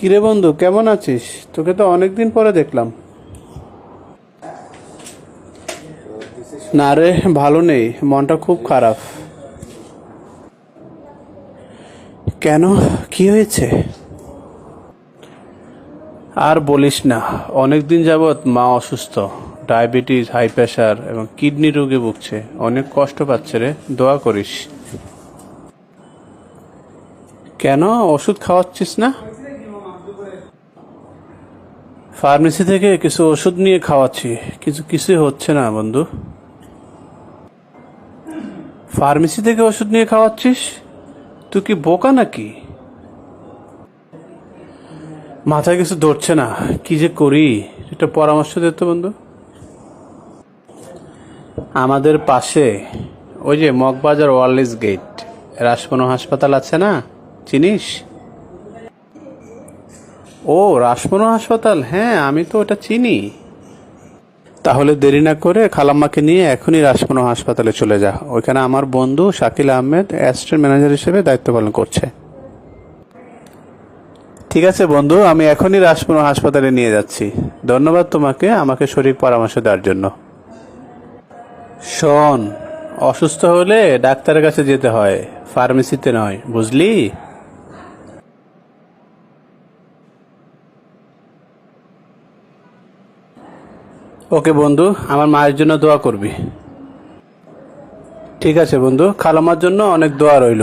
কিরে বন্ধু, কেমন আছিস? তোকে তো অনেকদিন পরে দেখলাম। না রে, ভালো নেই, মনটা খুব খারাপ। কেন? কি হয়েছে? আর বলিস না, অনেকদিন যাবৎ মা অসুস্থ, ডায়াবেটিস, হাই প্রেশার এবং কিডনি রোগে ভুগছে। অনেক কষ্ট পাচ্ছে রে, দোয়া করিস। কেন? ওষুধ খাওয়াচ্ছিস না? ফার্মেসি থেকে কিছু ওষুধ নিয়ে খাওয়াচ্ছি। কিছু কিছুই হচ্ছে না, বন্ধু। ফার্মেসি থেকে ওষুধ নিয়ে খাওয়াচ্ছিস? তুই কি বোকা নাকি? মাথায় কিছু ধরছে না। কি যে করি? একটা পরামর্শ দিত বন্ধু। আমাদের পাশে ওই যে মগবাজার ওয়ারলেস গেট রাসমনো হাসপাতাল আছে না? চিনিস? ও রাসমনো হাসপাতাল হ্যাঁ আমি তো ওটা চিনি। তাহলে দেরি না করে খালাম্মাকে নিয়ে এখনই রাসমনো হাসপাতালে চলে যা। ওইখানে আমার বন্ধু শাকিল আহমেদ, অ্যাসিস্ট্যান্ট ম্যানেজার হিসেবে দায়িত্ব পালন করছে। ঠিক আছে বন্ধু, আমি এখনই রাসমনো হাসপাতালে নিয়ে যাচ্ছি। ধন্যবাদ তোমাকে আমাকে শরীর পরামর্শ দেওয়ার জন্য। শোন, অসুস্থ হলে ডাক্তারের কাছে যেতে হয়, ফার্মেসিতে নয়, বুঝলি? ওকে বন্ধু, আমার মায়ের জন্য দোয়া করবি। ঠিক আছে বন্ধু, খালামার জন্য অনেক দোয়া রইল।